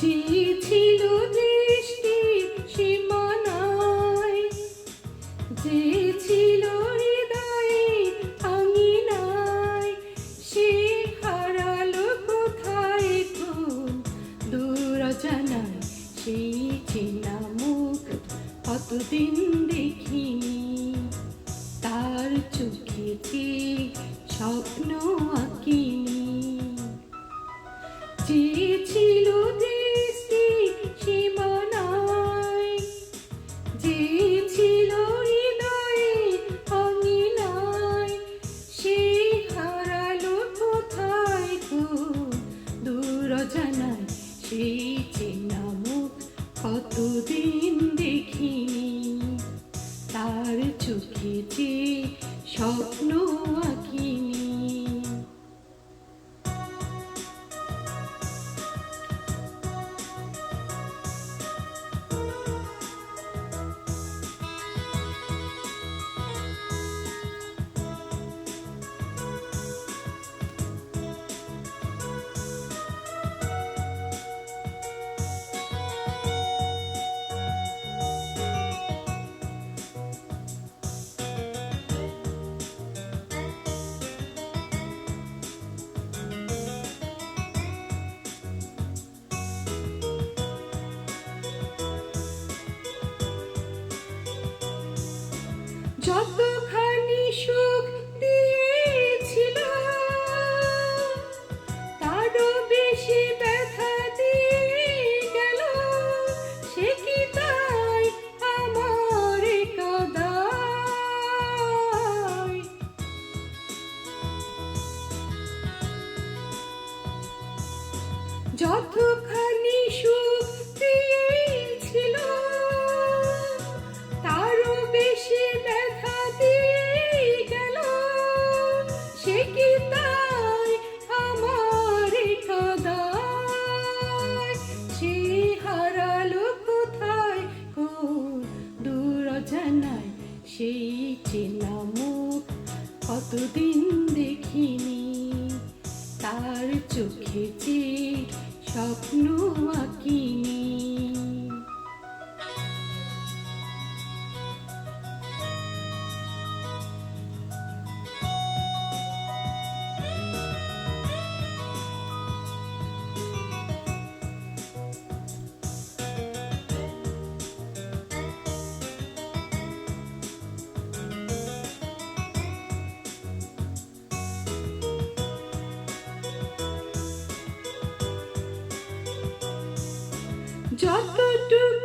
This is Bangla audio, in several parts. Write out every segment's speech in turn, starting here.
ছিল দৃষ্টি সীমানায় যে ছিল হৃদয়ে আঙিনায়, সে হারালো কোথায় কোন দূর জানায় সেই চেনা মুখ কতদিন দেখিনি। তার চোখে যে স্বপ্ন আঁকিনি। যে কতদিন দেখিনি তার চোখে স্বপ্ন আঁকিনি। যতখানি সুখ দিয়েছিল তারও বেশি ব্যথা দিয়ে গেল। সে কি তাই আমার কাদায় যতখানি সুখ চেনা কতদিন দেখিনি তার চোখে স্বপ্ন আঁকিনি। যতটুকু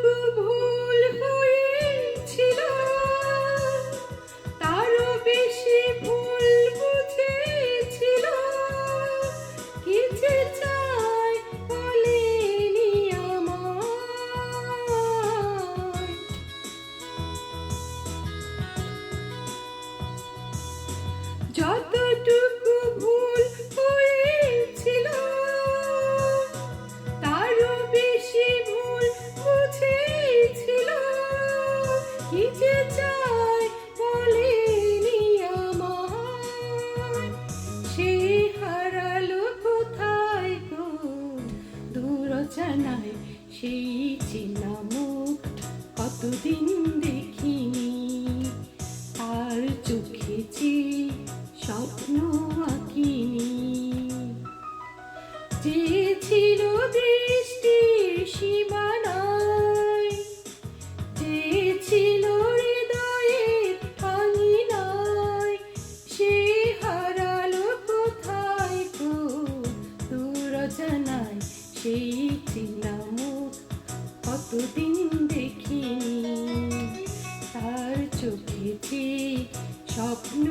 কতদিন দেখিনি আর চোখে যে স্বপ্ন আঁকিনি। যে ছিল দৃষ্টি সীমানায়, যে ছিল হৃদয়ের আঙিনায় সে হারালো কোথায় গো? দূর জানায় সেই চেনা মুখ কতদিন চোখে স্বপ্ন